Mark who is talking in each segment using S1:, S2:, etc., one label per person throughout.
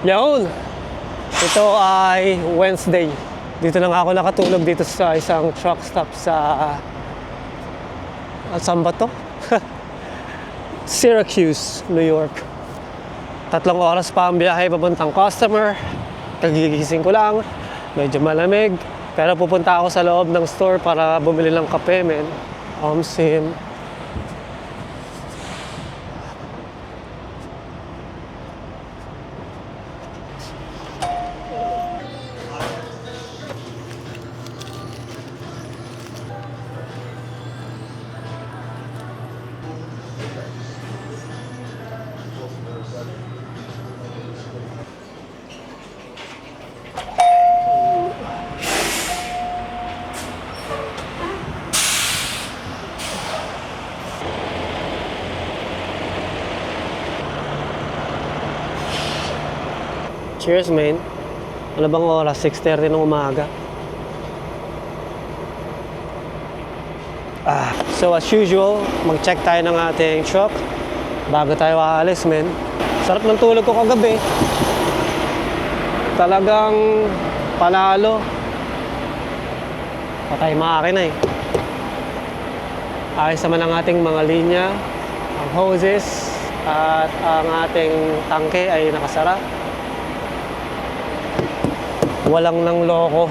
S1: Yun! Ito ay Wednesday. Dito lang ako nakatulog dito sa isang truck stop sa... At saan ba to? Syracuse, New York. Tatlong oras pa ang biyahe papuntang customer. Kagigising ko lang. Medyo malamig. Pero pupunta ako sa loob ng store para bumili ng kape, men. Omsim. Cheers, man. Ano bang oras? 6.30 ng umaga. Ah, so as usual, mag-check tayo ng ating truck bago tayo aalis, men. Sarap ng tulog ko kagabi. Talagang panalo. Patay makina eh. Ayos naman ang ating mga linya, ang hoses, at ang ating tangke ay nakasara walang nang loko.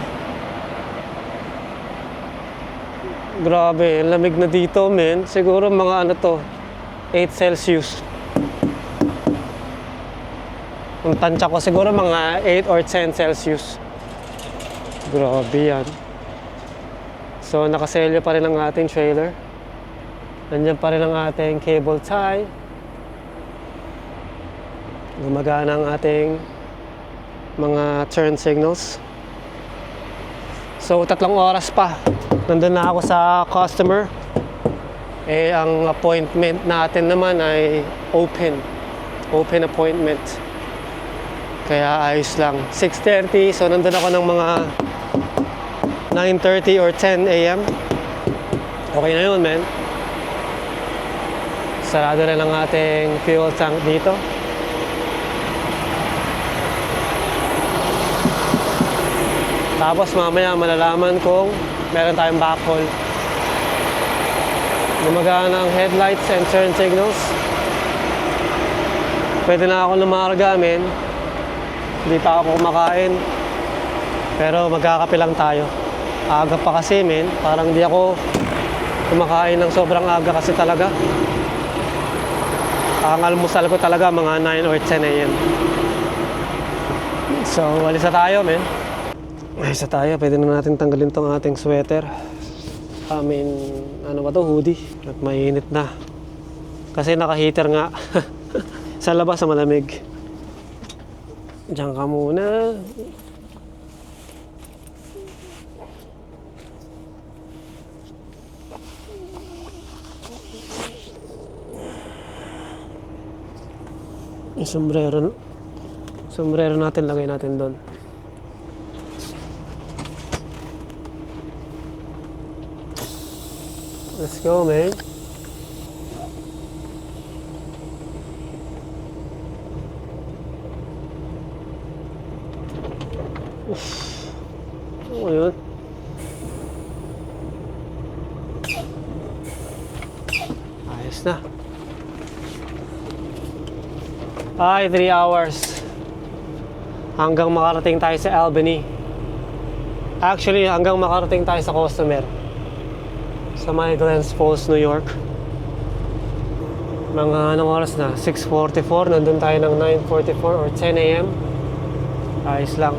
S1: Grabe, lamig na dito, men. Siguro mga ano to, 8 Celsius. Ang tansya ko siguro mga 8 or 10 Celsius. Grabe yan. So, nakaselyo pa rin ang ating trailer. Nandiyan pa rin ang ating cable tie. Gumagana ang ating mga turn signals. So, tatlong oras pa. Nandun na ako sa customer. Eh, ang appointment natin naman ay open. Open appointment. Kaya ayos lang. 6.30, so nandun ako ng mga 9.30 or 10 a.m. Okay na yun, man. Sarado na lang ating fuel tank dito. Tapos mamaya malalaman kung meron tayong backhaul. Gumagana ang headlights and turn signals. Pwede na ako lumarga, men. Hindi pa ako kumakain. Pero magkakape lang tayo. Aga pa kasi, men. Parang di ako kumakain ng sobrang aga kasi talaga. Ang almusal ko talaga mga 9 or 10 a.m. So, walis na tayo, men. Ay, sa tayo, pwede na natin tanggalin tong ating sweater. I mean, ano ba to, hoodie. At mainit na. Kasi naka-heater nga. sa labas, sa malamig. Diyan ka muna. Yung sombrero, sombrero natin, lagay natin doon. Let's go, man. Uff. Ayos na. Ay, 3 hours. Hanggang makarating tayo sa Albany. Actually, hanggang makarating tayo sa customer sa may Glens Falls, New York. Mga anong oras na? 6.44. Nandun tayo ng 9.44 or 10 a.m. Ayos lang.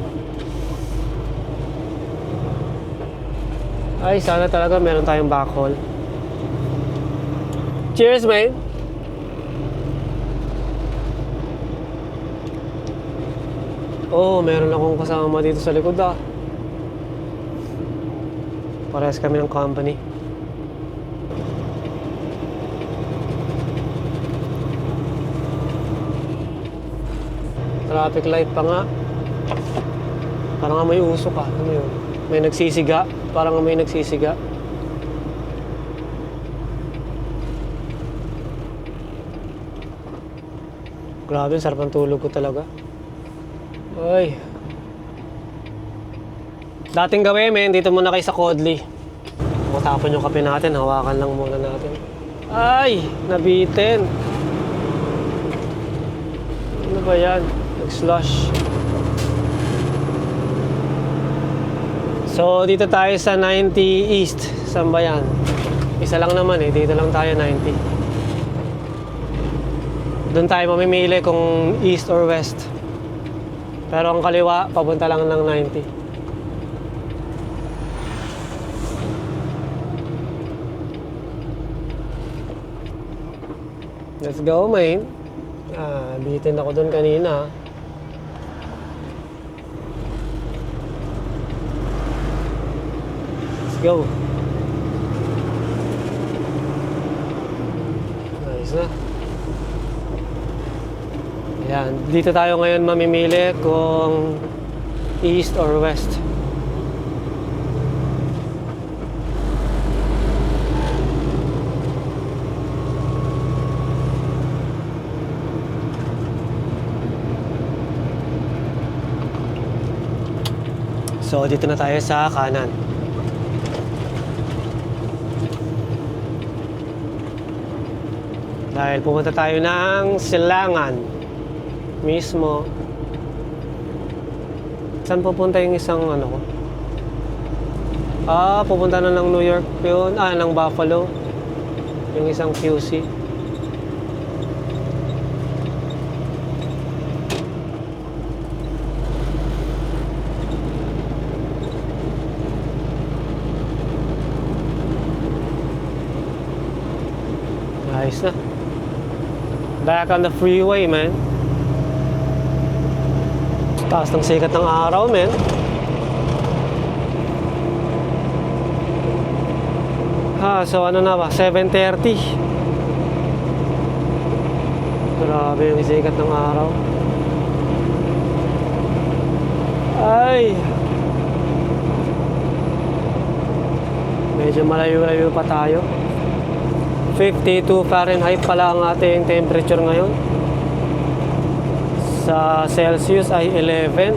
S1: Ay, sana talaga meron tayong backhaul. Cheers, mate! Oh, meron akong kasama dito sa likod ah. Parehas kami ng company. Traffic light pa nga. Parang nga may usok ah. Ano yun? May nagsisiga. Parang nga may nagsisiga. Grabe, sarap ng tulog ko talaga. Uy. Dating gawin, men, dito muna kayo sa Kodli. Matapon yung kape natin, hawakan lang muna natin. Ay, nabitin. Ano ba yan? Nag-slush. So, dito tayo sa 90 East. Saan ba yan? Isa lang naman eh. Dito lang tayo 90. Doon tayo mamimili kung East or West. Pero ang kaliwa, papunta lang ng 90. Let's go, man. Ah, bitin ako doon kanina. Go. Nice na. Ayan, dito tayo ngayon mamimili kung east or west. So, dito na tayo sa kanan. Dahil pupunta tayo ng Silangan mismo. Saan pupunta yung isang ano ko? Ah, pupunta na ng New York yun. Ah, ng Buffalo. Yung isang QC. Ayos na. Back on the freeway, man. Taas ng sikat ng araw, man. Ha, so ano na ba? 7.30. Grabe yung sikat ng araw. Ay! Medyo malayo-layo pa tayo. 52 Fahrenheit pala ang ating temperature ngayon. Sa Celsius ay 11.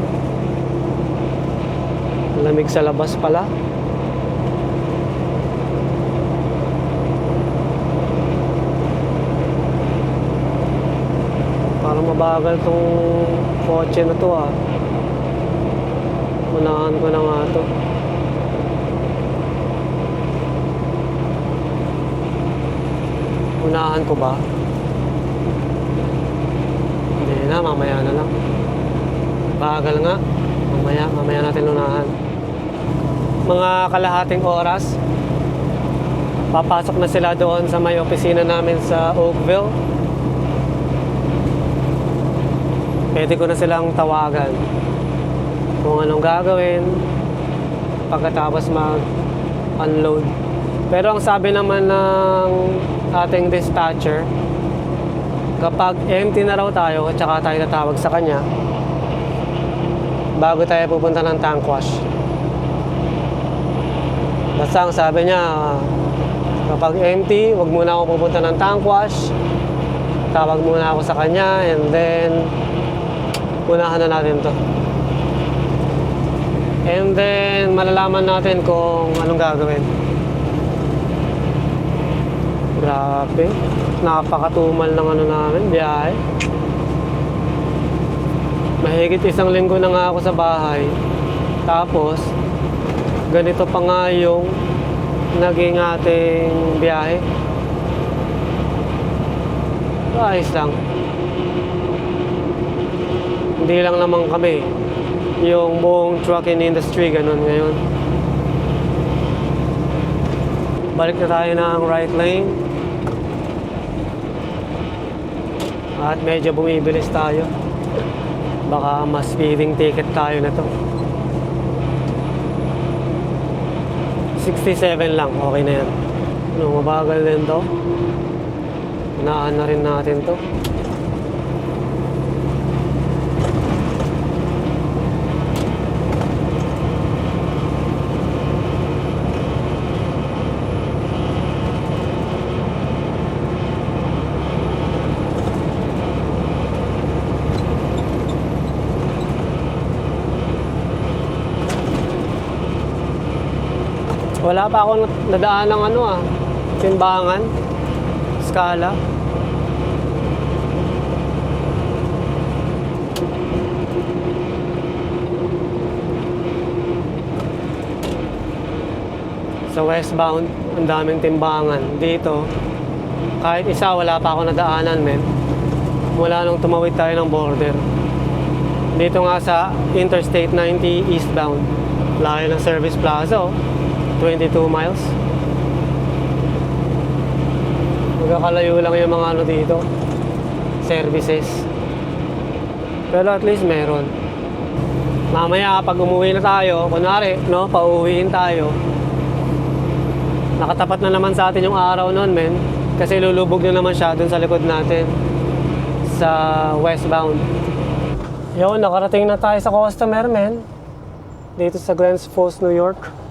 S1: Lamig sa labas pala. Parang mabagal tong kotse na to ah. Unahan ko na nga to. Unahan ko ba? Hindi na, mamaya na lang. Bagal nga. Mamaya, mamaya natin unahan. Mga kalahating oras, papasok na sila doon sa may opisina namin sa Oakville. Pwede ko na silang tawagan kung anong gagawin pagkatapos mag-unload. Pero ang sabi naman ng ating dispatcher, kapag empty na raw tayo at saka tayo tatawag sa kanya, bago tayo pupunta ng tank wash. Basta ang sabi niya, kapag empty, wag muna ako pupunta ng tank wash. Tawag muna ako sa kanya and then unahan na natin to. And then malalaman natin kung anong gagawin. Grabe. Napakatumal ng ano namin, biyahe. Mahigit isang linggo na nga ako sa bahay. Tapos, ganito pa nga yung naging ating biyahe. Ayos lang. Hindi lang naman kami. Yung buong trucking industry, ganun ngayon. Balik na tayo ng right lane. At medyo bumibilis tayo. Baka mas speeding ticket tayo na to. 67 lang, okay na yan. Ano, mabagal din to. Unaan na rin natin to. Wala pa akong nadaan ng ano ah. Simbangan. Skala. Sa westbound, ang daming timbangan. Dito, kahit isa, wala pa ako nadaanan, men. Mula nung tumawid tayo ng border. Dito nga sa Interstate 90 eastbound. Layo ng service plaza, oh. 22 miles. Magkakalayo lang yung mga ano dito. Services. Pero at least meron. Mamaya pag umuwi na tayo, kunwari, no, pauwiin tayo. Nakatapat na naman sa atin yung araw noon, men. Kasi lulubog na naman siya dun sa likod natin. Sa westbound. Yo, nakarating na tayo sa customer, men. Dito sa Glens Falls, New York.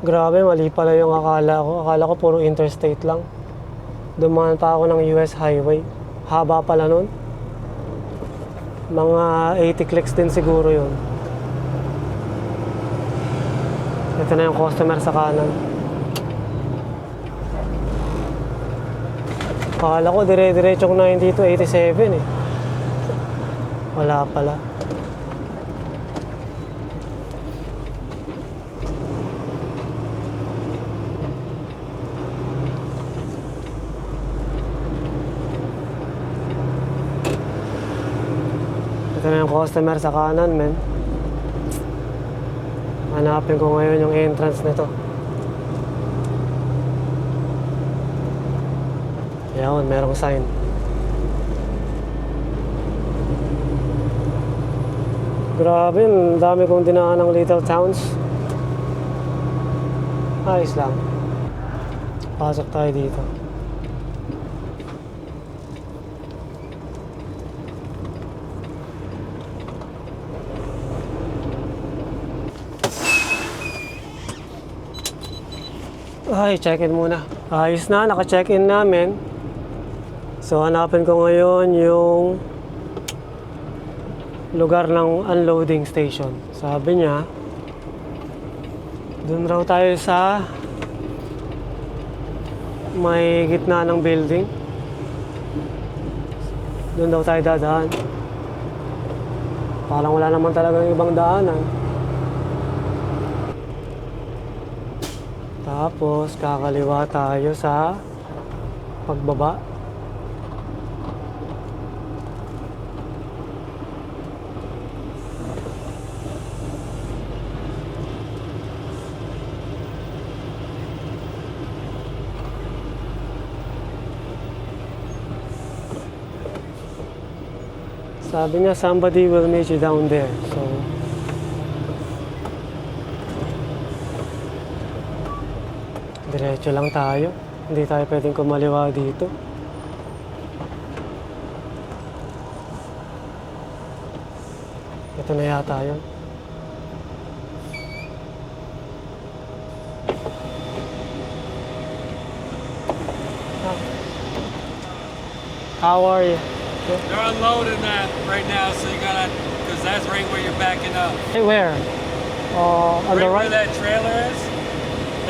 S1: Grabe, mali pala yung akala ko. Akala ko puro interstate lang. Dumaan pa ako ng US highway. Haba pala nun. Mga 80 clicks din siguro yun. Ito na yung customer sa kanan. Akala ko dire-diretsong 92, 87 eh. Wala pala. Ito na yung customer sa kanan, men. Hanapin ko ngayon yung entrance nito. Yan, merong sign. Grabe, dami kong dinaan ng little towns. Ayos lang. Pasok tayo dito. Ay, check-in muna. Ayos na, naka-check-in namin. So, hanapin ko ngayon yung lugar ng unloading station. Sabi niya, dun raw tayo sa may gitna ng building. Doon daw tayo dadaan. Parang wala naman talagang ibang daanan. Tapos kakaliwa tayo sa pagbaba. Sabi niya, somebody will meet you down there. So, Diretso lang tayo. Hindi tayo pwedeng kumaliwa dito. Ito na yata yun. How are you?
S2: They're unloading that right now, so you gotta, because that's right where you're backing up.
S1: Hey, where? Uh, on
S2: right
S1: the right?
S2: where that trailer is?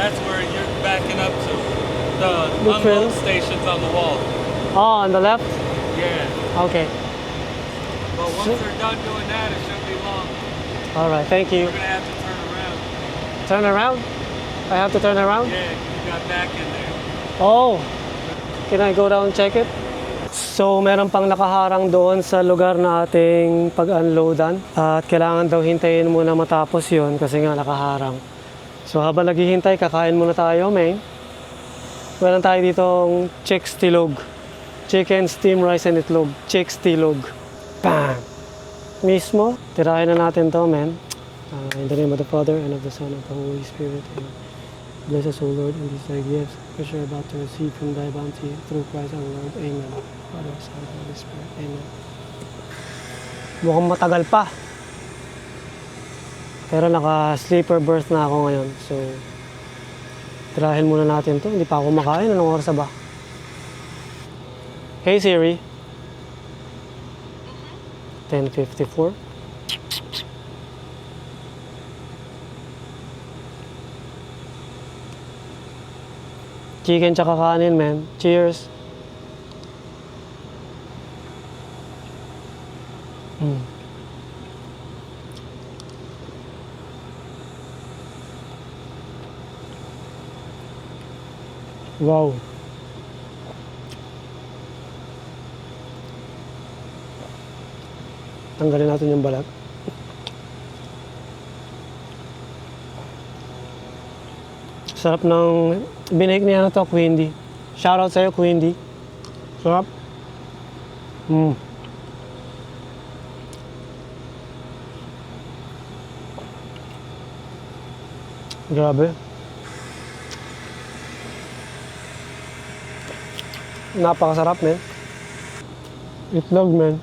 S2: that's where you're backing up to. The,
S1: the
S2: unload stations on the wall.
S1: Oh, on the left?
S2: Yeah.
S1: Okay.
S2: But once
S1: so,
S2: they're done doing that, it shouldn't be long.
S1: All right, thank you.
S2: We're going to have to turn around.
S1: Turn around? I have to turn around?
S2: Yeah, you got back in there.
S1: Oh, can I go down and check it? So, meron pang nakaharang doon sa lugar na ating pag-unloadan at kailangan daw hintayin muna matapos yon kasi nga nakaharang. So habang naghihintay, kakain muna tayo, may. Meron tayo ditong chicks tilog. Chicken, steam rice, and itlog. Chicks tilog. Bam! Mismo, tirahin na natin to, men. Uh, ah, in the name of the Father, and of the Son, and of the Holy Spirit. Amen. Bless us, O Lord, and these thy gifts, which we are about to receive from thy bounty, through Christ our Lord. Amen. Father, Son, Holy Spirit. Amen. Mukhang matagal pa. Pero naka-sleeper berth na ako ngayon. So, tirahin muna natin to. Hindi pa ako makain. Anong oras ba? Hey Siri. 10.54. Chicken tsaka kanin, man. Cheers. Wow. Tanggalin natin yung balat. Sarap ng binake niya na to, Quindy. Shoutout sa'yo, Quindy. Sarap. Mm. Grabe. Napakasarap, men. Itlog, men.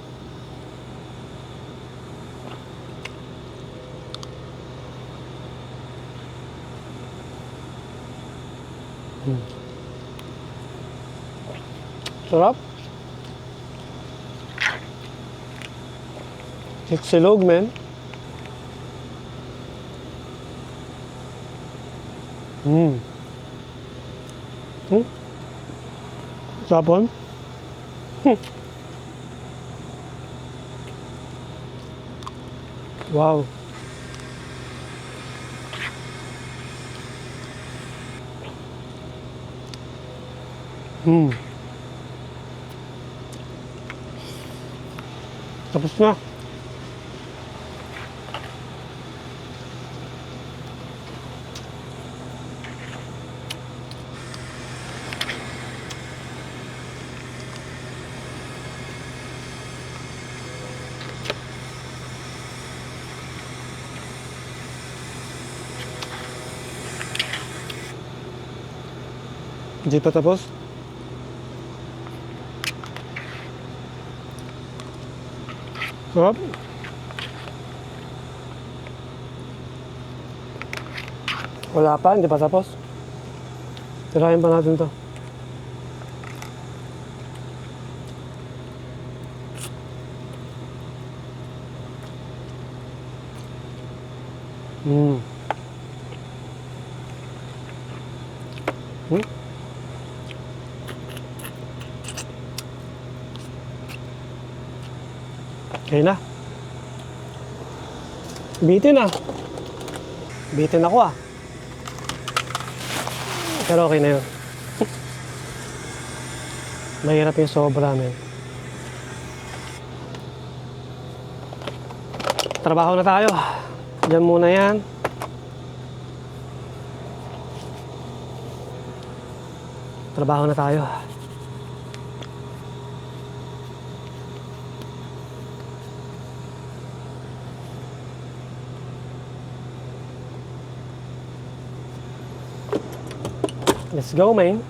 S1: Sarap. Silog, men. Mm. Hmm? Sapon? Hmm. Wow. Hmm. Tapos na. Hindi pa tapos? Sarap. Wala pa, hindi pa tapos. Tirahin pa natin to. Bitin ah. Bitin ako ah. Pero okay na yun. Mahirap yung sobra men. Trabaho na tayo. Diyan muna yan. Trabaho na tayo. Let's go, man.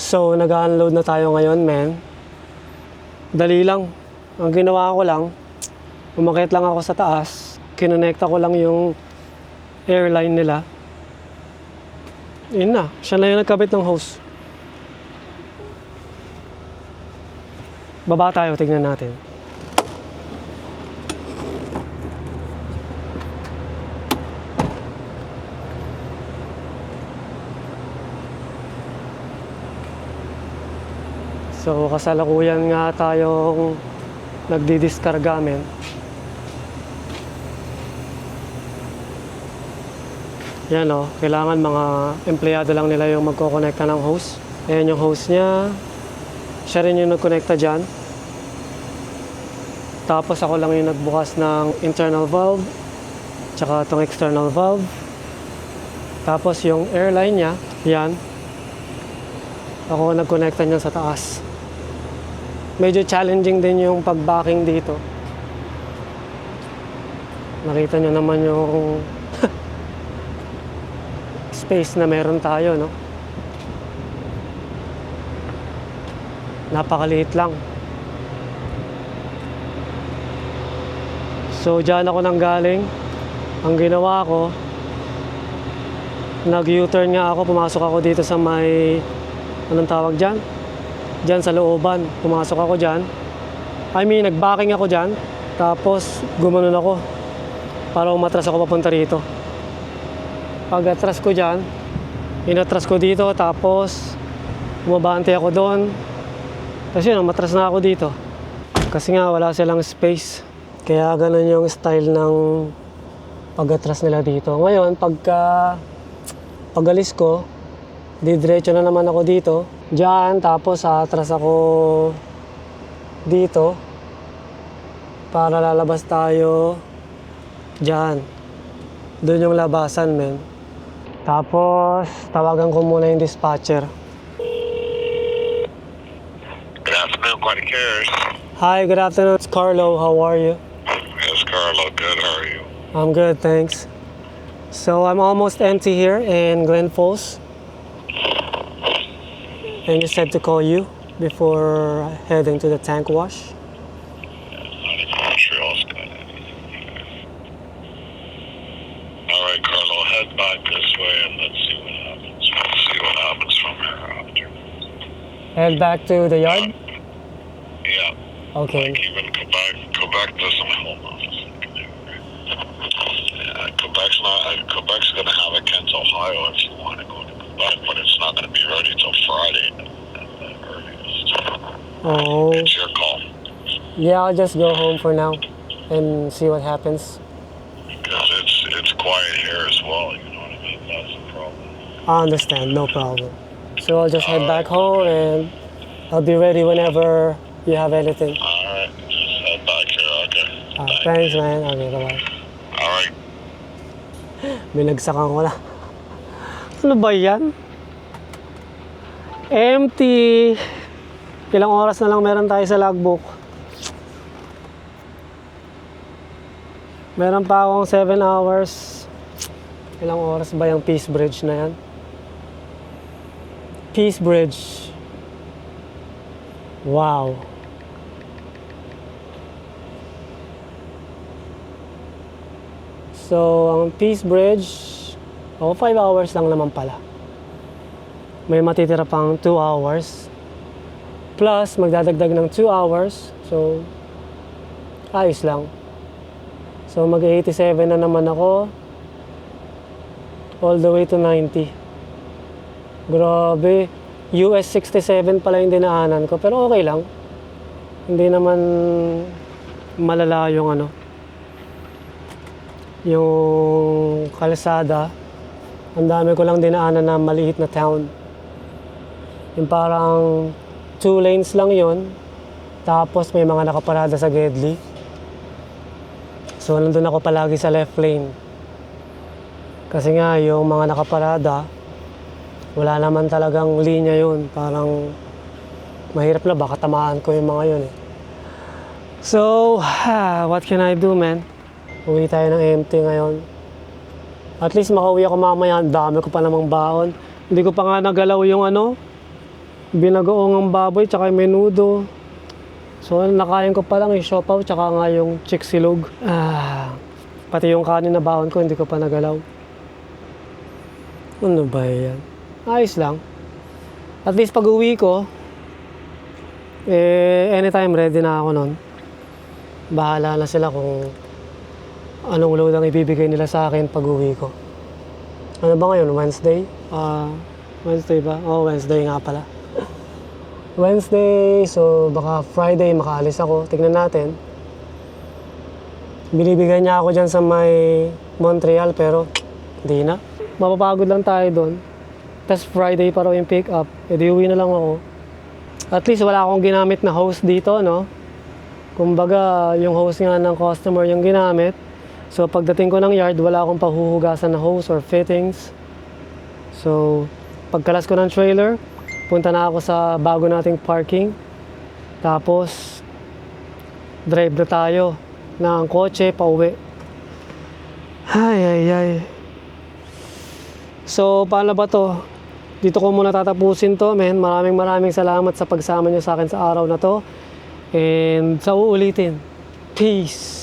S1: So, nag-unload na tayo ngayon, man. Dali lang. Ang ginawa ko lang, umakit lang ako sa taas. Kinonekta ko lang yung airline nila. Yun na. Siya na yung nagkabit ng hose. Baba tayo, tignan natin. So, kasalukuyan nga tayong nagdi-discarga men. Yan o, kailangan mga empleyado lang nila yung magkokonekta ng hose. Ayan yung hose niya. Siya rin yung nagkonekta dyan. Tapos ako lang yung nagbukas ng internal valve. Tsaka itong external valve. Tapos yung airline niya, yan. Ako nagkonekta niyan sa taas medyo challenging din yung pag-backing dito. Nakita nyo naman yung space na meron tayo, no? Napakaliit lang. So, dyan ako nang galing. Ang ginawa ko, nag-U-turn nga ako, pumasok ako dito sa may, anong tawag dyan? Dyan sa looban, pumasok ako dyan. I mean, nag-backing ako dyan. Tapos, gumanon ako. Para umatras ako papunta rito. Pag atras ko dyan, inatras ko dito, tapos Bumabante ako doon. Tapos yun, matras na ako dito. Kasi nga wala silang space. Kaya ganun yung style ng pag-atras nila dito. Ngayon, pagka pagalis ko, didiretso na naman ako dito. Diyan, tapos atras ako dito. Para lalabas tayo diyan. Doon yung labasan, men. Tapos, tawagan ko muna yung dispatcher.
S3: Good afternoon, Cares.
S1: Hi, good afternoon. It's Carlo. How are you?
S3: Yes, Carlo. Good. How are you?
S1: I'm good, thanks. So I'm almost empty here in Glen Falls. And you said to call you before heading to the tank wash.
S3: Not even Montreal's got anything. All right, Carlo. Head back this way and let's see what happens. We'll see what happens from here after.
S1: Head back to the yard?
S3: Yeah.
S1: Okay.
S3: Like even Quebec. Quebec doesn't have home office. Yeah, Quebec's not. uh, Quebec's gonna have a Kent, Ohio, if you want to go to Quebec, but it's not gonna be ready till Friday at the earliest.
S1: Oh,
S3: It's your call.
S1: yeah, I'll just go home for now and see what happens.
S3: Because it's it's quiet here as well, you know what I mean? That's the problem.
S1: I understand, no problem. So I'll just head back home and I'll be ready whenever you have anything.
S3: Alright, just head back here, okay.
S1: Uh,
S3: Thank
S1: thanks, man. Okay, bye-bye.
S3: Alright.
S1: Binagsakan ko na. Ano ba yan? Empty. Ilang oras na lang meron tayo sa logbook. Meron pa akong 7 hours. Ilang oras ba yung Peace Bridge na yan? Peace Bridge. Wow. So, ang Peace Bridge, oh, 5 hours lang naman pala. May matitira pang 2 hours. Plus, magdadagdag ng 2 hours. So, ayos lang. So, mag-87 na naman ako. All the way to 90. Grabe. US 67 pala yung dinaanan ko. Pero okay lang. Hindi naman malala yung ano, yung kalsada, ang dami ko lang dinaanan na maliit na town. Yung parang two lanes lang yon tapos may mga nakaparada sa Gedli. So, nandun ako palagi sa left lane. Kasi nga, yung mga nakaparada, wala naman talagang linya yun. Parang mahirap na, baka tamaan ko yung mga yun eh. So, what can I do, man? Uwi tayo ng empty ngayon. At least makauwi ako mamaya. Ang dami ko pa namang baon. Hindi ko pa nga nagalaw yung ano, binagoong ang baboy tsaka menudo. So, nakain ko pa lang yung siopaw tsaka nga yung chiksilog. Ah, pati yung kanin na baon ko, hindi ko pa nagalaw. Ano ba yan? Ayos lang. At least pag uwi ko, eh, anytime ready na ako nun. Bahala na sila kung anong load ang ibibigay nila sa akin pag uwi ko. Ano ba ngayon? Wednesday? Ah, Wednesday ba? Oh, Wednesday nga pala. Wednesday, so baka Friday makaalis ako. Tignan natin. Binibigyan niya ako dyan sa may Montreal pero hindi na. Mapapagod lang tayo doon. Tapos Friday pa raw yung pick up. E di uwi na lang ako. At least wala akong ginamit na host dito, no? Kumbaga, yung hose nga ng customer yung ginamit. So, pagdating ko ng yard, wala akong pahuhugasan na hose or fittings. So, pagkalas ko ng trailer, punta na ako sa bago nating parking. Tapos, drive na tayo ng kotse pauwi. Ay, ay, ay. So, paano ba to? Dito ko muna tatapusin to, men. Maraming maraming salamat sa pagsama nyo sa akin sa araw na to. And sa uulitin. Peace.